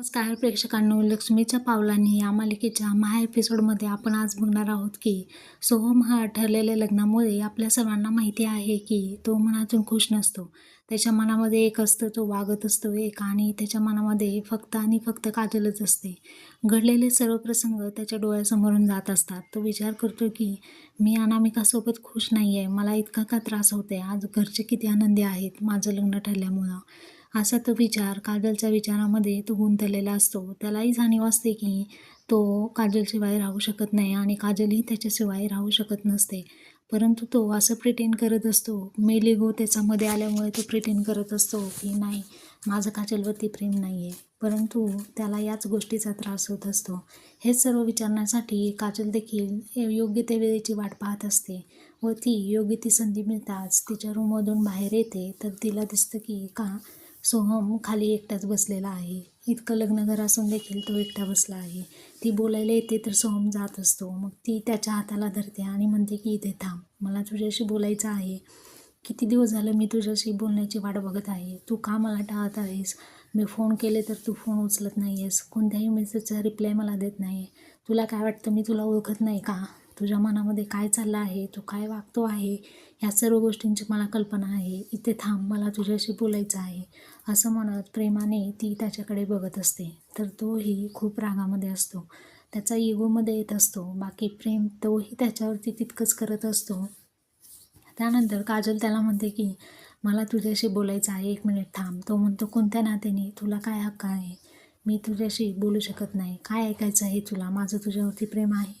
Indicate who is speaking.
Speaker 1: नमस्कार प्रेक्षकांनो लक्ष्मीच्या पावलांनी या मालिकेच्या महा एपिसोडमध्ये आपण आज बघणार आहोत की सोहम हा ठरलेल्या लग्नामुळे आपल्या सर्वांना माहिती आहे की तो मनातून खुश नसतो. त्याच्या मनामध्ये एक असतं तो वागत असतो एक आणि त्याच्या मनामध्ये फक्त आणि फक्त काजलच असते. घडलेले सर्व प्रसंग त्याच्या डोळ्यासमोरून जात असतात. तो विचार करतो की मी अनामिकासोबत खुश नाही आहे मला इतका का त्रास होते आज घरचे किती आनंदी आहेत माझं लग्न ठरल्यामुळं. असा तो विचार काजलच्या विचारामध्ये तो गुंतलेला असतो. त्यालाही जाणीव असते की तो काजलशिवाय राहू शकत नाही आणि काजलही त्याच्याशिवाय राहू शकत नसते. परंतु तो असं प्रिटेन करत असतो. मेलेगो त्याच्यामध्ये आल्यामुळे तो प्रिटेन करत असतो की नाही माझं काजलवरती प्रेम नाही आहे परंतु त्याला याच गोष्टीचा त्रास होत असतो. हेच सर्व विचारण्यासाठी काजल देखील योग्य त्या वेळेची वाट पाहत असते व ती योग्य ती संधी मिळताच तिच्या रूममधून बाहेर येते. तर तिला दिसतं की का सोहम खाली एकटाच बसलेला आहे. इतकं लग्न घर असून देखील तो एकटा बसला आहे. ती बोलायला येते तर सोहम जात असतो. मग ती त्याच्या हाताला धरते आणि म्हणते की इथे थांब. मला तुझ्याशी बोलायचं आहे. किती दिवस झालं मी तुझ्याशी बोलण्याची वाट बघत आहे. तू का मला टाळत आहेस? मी फोन केले तर तू फोन उचलत नाही आहेस कोणत्याही मेसेजचा रिप्लाय मला देत नाही तुला काय वाटतं? मी तुला ओळखत नाही का? तुझ्या मनामध्ये काय चाललं आहे? तू काय वागतो आहे? ह्या सर्व गोष्टींची मला कल्पना आहे. इथे थांब मला तुझ्याशी बोलायचं आहे. असं म्हणत प्रेमाने ती त्याच्याकडे बघत असते. तर तोही खूप रागामध्ये असतो. त्याचा इगोमध्ये येत असतो. बाकी प्रेम तोही त्याच्यावरती तितकंच करत असतो. त्यानंतर काजल त्याला म्हणते की मला तुझ्याशी बोलायचं आहे. एक मिनिट थांब. तो म्हणतो कोणत्या नात्याने? तुला काय हक्क आहे? मी तुझ्याशी बोलू शकत नाही. काय ऐकायचं आहे तुला? माझं तुझ्यावरती प्रेम आहे.